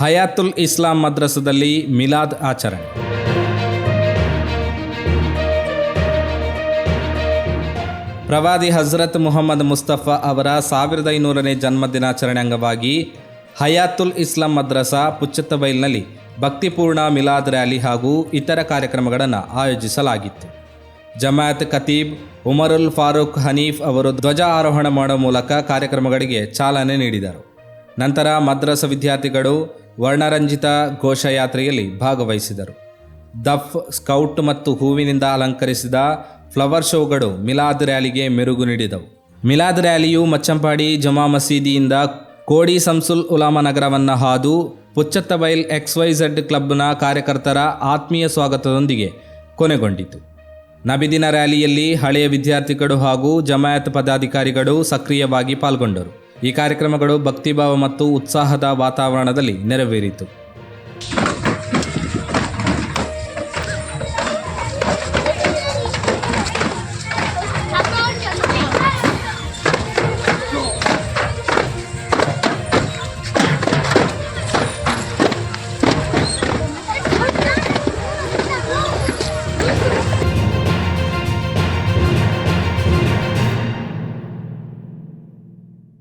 ಹಯಾತುಲ್ ಇಸ್ಲಾಂ ಮದ್ರಸದಲ್ಲಿ ಮಿಲಾದ್ ಆಚರಣೆ. ಪ್ರವಾದಿ ಹಜರತ್ ಮುಹಮ್ಮದ್ ಮುಸ್ತಫಾ ಅವರ ಸಾವಿರದ ಐನೂರನೇ ಜನ್ಮದಿನಾಚರಣೆ ಅಂಗವಾಗಿ ಹಯಾತುಲ್ ಇಸ್ಲಾಂ ಮದ್ರಸಾ ಪುಚ್ಚತ್ತಬೈಲ್ನಲ್ಲಿ ಭಕ್ತಿಪೂರ್ಣ ಮಿಲಾದ್ ರ್ಯಾಲಿ ಹಾಗೂ ಇತರ ಕಾರ್ಯಕ್ರಮಗಳನ್ನು ಆಯೋಜಿಸಲಾಗಿತ್ತು. ಜಮಾಯತ್ ಖತೀಬ್ ಉಮರುಲ್ ಫಾರೂಕ್ ಹನೀಫ್ ಅವರು ಧ್ವಜ ಆರೋಹಣ ಮಾಡುವ ಮೂಲಕ ಕಾರ್ಯಕ್ರಮಗಳಿಗೆ ಚಾಲನೆ ನೀಡಿದರು. ನಂತರ ಮದ್ರಸ ವಿದ್ಯಾರ್ಥಿಗಳು ವರ್ಣರಂಜಿತ ಘೋಷಯಾತ್ರೆಯಲ್ಲಿ ಭಾಗವಹಿಸಿದರು. ದಫ್ ಸ್ಕೌಟ್ ಮತ್ತು ಹೂವಿನಿಂದ ಅಲಂಕರಿಸಿದ ಫ್ಲವರ್ ಶೋಗಳು ಮಿಲಾದ್ ರ್ಯಾಲಿಗೆ ಮೆರುಗು ನೀಡಿದವು. ಮಿಲಾದ್ ರ್ಯಾಲಿಯು ಮಚ್ಚಂಪಾಡಿ ಜಮಾ ಮಸೀದಿಯಿಂದ ಕೋಡಿ ಸಂಸುಲ್ ಉಲಾಮ ನಗರವನ್ನು ಹಾದು ಪುಚ್ಚತ್ತಬೈಲ್ ಎಕ್ಸ್ ವೈ ಝೆಡ್ ಕ್ಲಬ್ನ ಕಾರ್ಯಕರ್ತರ ಆತ್ಮೀಯ ಸ್ವಾಗತದೊಂದಿಗೆ ಕೊನೆಗೊಂಡಿತು. ನಬಿದಿನ ರ್ಯಾಲಿಯಲ್ಲಿ ಹಳೆಯ ವಿದ್ಯಾರ್ಥಿಗಳು ಹಾಗೂ ಜಮಾಯತ್ ಪದಾಧಿಕಾರಿಗಳು ಸಕ್ರಿಯವಾಗಿ ಪಾಲ್ಗೊಂಡರು. ಈ ಕಾರ್ಯಕ್ರಮಗಳು ಭಕ್ತಿಭಾವ ಮತ್ತು ಉತ್ಸಾಹದ ವಾತಾವರಣದಲ್ಲಿ ನೆರವೇರಿತು.